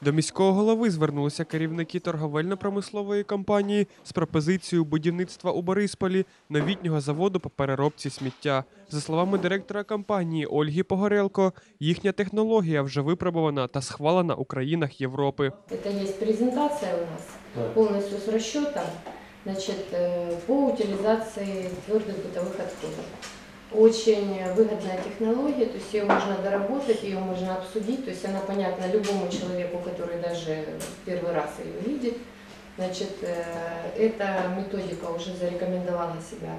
До міського голови звернулися керівники торговельно-промислової компанії з пропозицією будівництва у Борисполі новітнього заводу по переробці сміття. За словами директора компанії Ольги Погорелко, їхня технологія вже випробована та схвалена у країнах Європи. Это есть презентация у нас полностью с расчетом значит, э, по утилизации твердых бытовых отходов. Очень выгодная технология, то есть ее можно доработать, ее можно обсудить, то есть она понятна любому человеку, который даже первый раз ее видит. Значит, э, эта методика уже зарекомендовала себя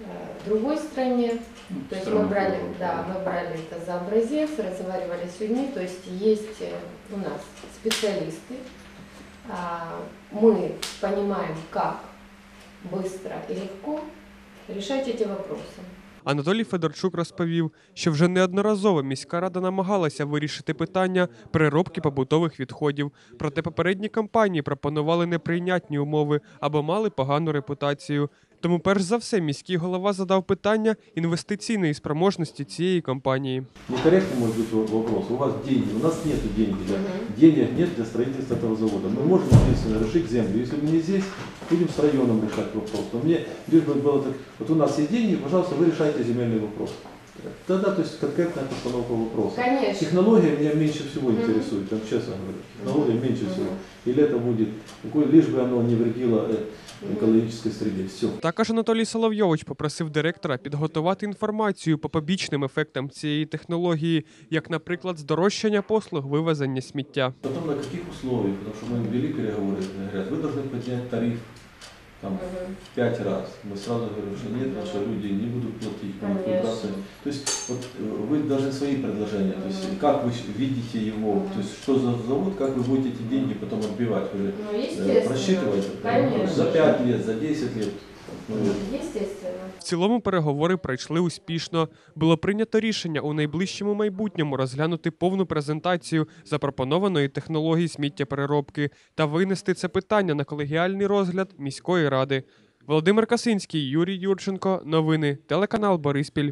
э, в другой стране. То есть мы брали, да, мы брали это за образец, разговаривали с людьми, то есть есть э, у нас специалисты, а, мы понимаем, как быстро и легко решать эти вопросы. Анатолій Федорчук розповів, що вже неодноразово міська рада намагалася вирішити питання переробки побутових відходів. Проте попередні компанії пропонували неприйнятні умови або мали погану репутацію. Тому, перш за все, міський голова задав питання інвестиційної спроможності цієї компанії. Некорректный может быть во- вопрос. У вас деньги, у нас нет денег для, Мгм. денег нет для строительства этого завода. Мы можем единственно решить землю. Если мы не здесь, будем с районом решать вопрос. Но мне лишь бы было так, вот у нас есть деньги, пожалуйста, вы решайте земельный вопрос. Да-да, то есть конкретная постановка вопроса. Конечно. Технология меня меньше всего Мгм. интересует, я честно говорю. Технология меньше Мгм. всего. Или это будет, какой, лишь бы оно не вредило э, экологической среде. Все. Також Анатолій Соловйович попросив директора підготувати інформацію по побічним ефектам цієї технології, як, наприклад, здорожчання послуг вивезення сміття. Потом на каких условиях, потому что мы ввели переговоры, говорят, вы должны поднять тариф там, Мгм. пять раз. Мы сразу говорим, что нет, Мгм. что люди не будут платить. э, вы должны свои предложения, то есть Мгм. как вы видите его, Мгм. то есть что за завод, как вы будете эти деньги потом отбивать, вы же Ну, э, естественно. просчитываете, да? Конечно. за 5 лет, за 10 лет. Ну, Естественно. В цілому переговори пройшли успішно. Було прийнято рішення у найближчому майбутньому розглянути повну презентацію запропонованої технології сміттєпереробки та винести це питання на колегіальний розгляд міської ради. Володимир Касинський, Юрій Юрченко. Новини. Телеканал Бориспіль.